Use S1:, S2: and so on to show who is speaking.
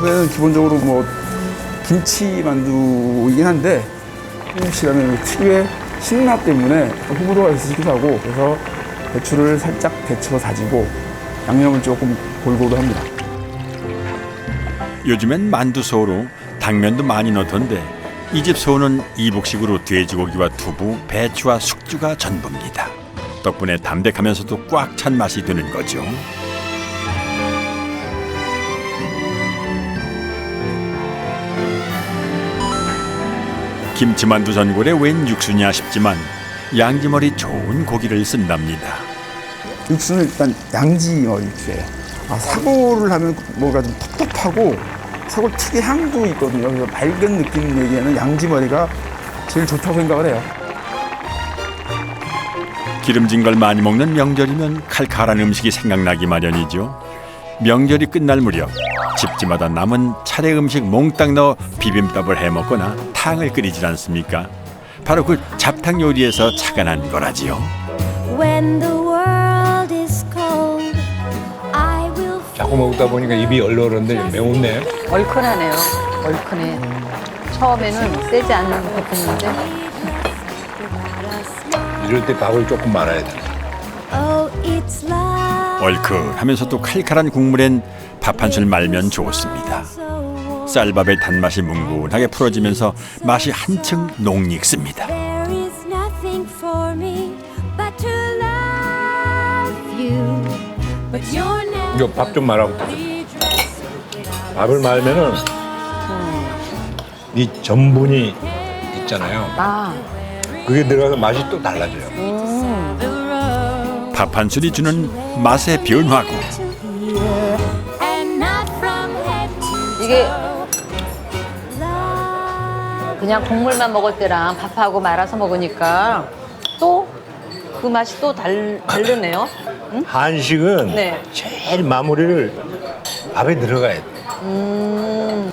S1: 요새는 기본적으로 뭐 김치 만두이긴 한데 시라면 특유의 신맛 때문에 호불호가 있으시기도 하고 그래서 배추를 살짝 데쳐 다지고 양념을 조금 골고루 합니다.
S2: 요즘엔 만두 소로 당면도 많이 넣던데 이 집 소는 이북식으로 돼지고기와 두부, 배추와 숙주가 전부입니다. 덕분에 담백하면서도 꽉 찬 맛이 드는 거죠. 김치만두 전골에 웬 육수냐 싶지만 양지머리 좋은 고기를 쓴답니다.
S1: 육수는 일단 양지머리 육수예요. 아, 사고를 하면 뭐가 좀 텁텁하고 사골 특유의 향도 있거든요. 그래서 맑은 느낌 내기에는 양지머리가 제일 좋다고 생각을 해요.
S2: 기름진 걸 많이 먹는 명절이면 칼칼한 음식이 생각나기 마련이죠. 명절이 끝날 무렵 집집마다 남은 차례 음식 몽땅 넣어 비빔밥을 해 먹거나 탕을 끓이질 않습니까? 바로 그 잡탕 요리에서 착안한 거라지요.
S3: When the world is cold, I will
S4: 자꾸 먹다 보니까 입이 얼얼한데 매운네.
S5: 얼큰하네요. 얼큰해. 처음에는 세지 않는 것 같았는데
S4: 이럴 때 밥을 조금 말아야 돼.
S3: Love.
S2: 얼큰하면서도 칼칼한 국물엔 밥 한 술 말면 좋습니다. 쌀밥의 단맛이 뭉근하게 풀어지면서 맛이 한층 녹익습니다.
S3: there is nothing for me but to love you. But you're never
S4: 이거 밥 좀 말하고. 밥을 말면은 이 전분이 있잖아요.
S5: 아
S4: 그게 들어가서 맛이 또 달라져요.
S2: 밥한 술이 주는 맛의 변화고
S5: 이게. 그냥 국물만 먹을 때랑 밥하고 말아서 먹으니까 또 그 맛이 또 달, 다르네요.
S4: 한식은
S5: 네.
S4: 제일 마무리를 밥에 들어가야 돼.
S5: 음,